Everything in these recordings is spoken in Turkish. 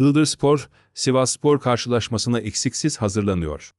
Iğdırspor, Sivasspor karşılaşmasına eksiksiz hazırlanıyor.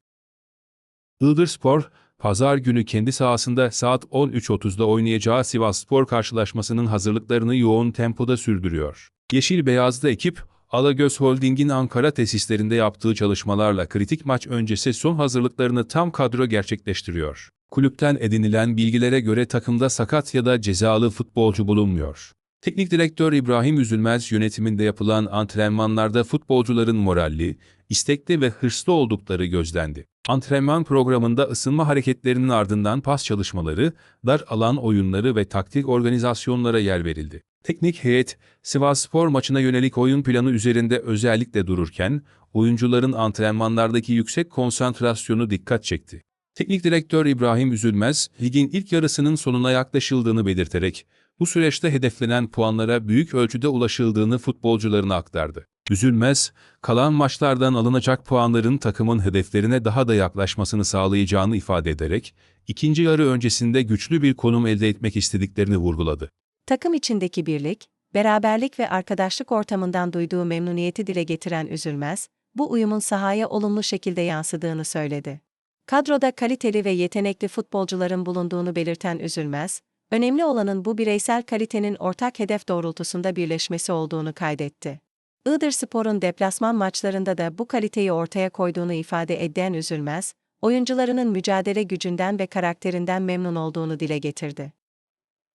Iğdırspor, pazar günü kendi sahasında saat 13.30'da oynayacağı Sivasspor karşılaşmasının hazırlıklarını yoğun tempoda sürdürüyor. Yeşil Beyazlı ekip, Alagöz Holding'in Ankara tesislerinde yaptığı çalışmalarla kritik maç öncesi son hazırlıklarını tam kadro gerçekleştiriyor. Kulüpten edinilen bilgilere göre takımda sakat ya da cezalı futbolcu bulunmuyor. Teknik direktör İbrahim Üzülmez yönetiminde yapılan antrenmanlarda futbolcuların moralli, istekli ve hırslı oldukları gözlendi. Antrenman programında ısınma hareketlerinin ardından pas çalışmaları, dar alan oyunları ve taktik organizasyonlara yer verildi. Teknik heyet, Sivasspor maçına yönelik oyun planı üzerinde özellikle dururken, oyuncuların antrenmanlardaki yüksek konsantrasyonu dikkat çekti. Teknik direktör İbrahim Üzülmez, ligin ilk yarısının sonuna yaklaşıldığını belirterek, bu süreçte hedeflenen puanlara büyük ölçüde ulaşıldığını futbolcularına aktardı. Üzülmez, kalan maçlardan alınacak puanların takımın hedeflerine daha da yaklaşmasını sağlayacağını ifade ederek, ikinci yarı öncesinde güçlü bir konum elde etmek istediklerini vurguladı. Takım içindeki birlik, beraberlik ve arkadaşlık ortamından duyduğu memnuniyeti dile getiren Üzülmez, bu uyumun sahaya olumlu şekilde yansıdığını söyledi. Kadroda kaliteli ve yetenekli futbolcuların bulunduğunu belirten Üzülmez, önemli olanın bu bireysel kalitenin ortak hedef doğrultusunda birleşmesi olduğunu kaydetti. Iğdırspor'un deplasman maçlarında da bu kaliteyi ortaya koyduğunu ifade eden Üzülmez, oyuncularının mücadele gücünden ve karakterinden memnun olduğunu dile getirdi.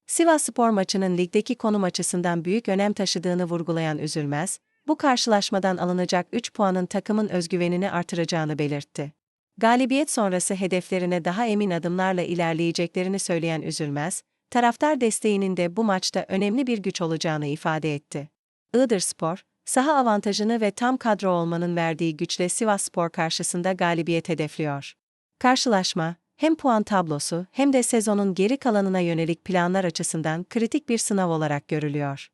Sivas Spor maçının ligdeki konum açısından büyük önem taşıdığını vurgulayan Üzülmez, bu karşılaşmadan alınacak 3 puanın takımın özgüvenini artıracağını belirtti. Galibiyet sonrası hedeflerine daha emin adımlarla ilerleyeceklerini söyleyen Üzülmez, taraftar desteğinin de bu maçta önemli bir güç olacağını ifade etti. Iğdırspor, saha avantajını ve tam kadro olmanın verdiği güçle Sivasspor karşısında galibiyet hedefliyor. Karşılaşma, hem puan tablosu hem de sezonun geri kalanına yönelik planlar açısından kritik bir sınav olarak görülüyor.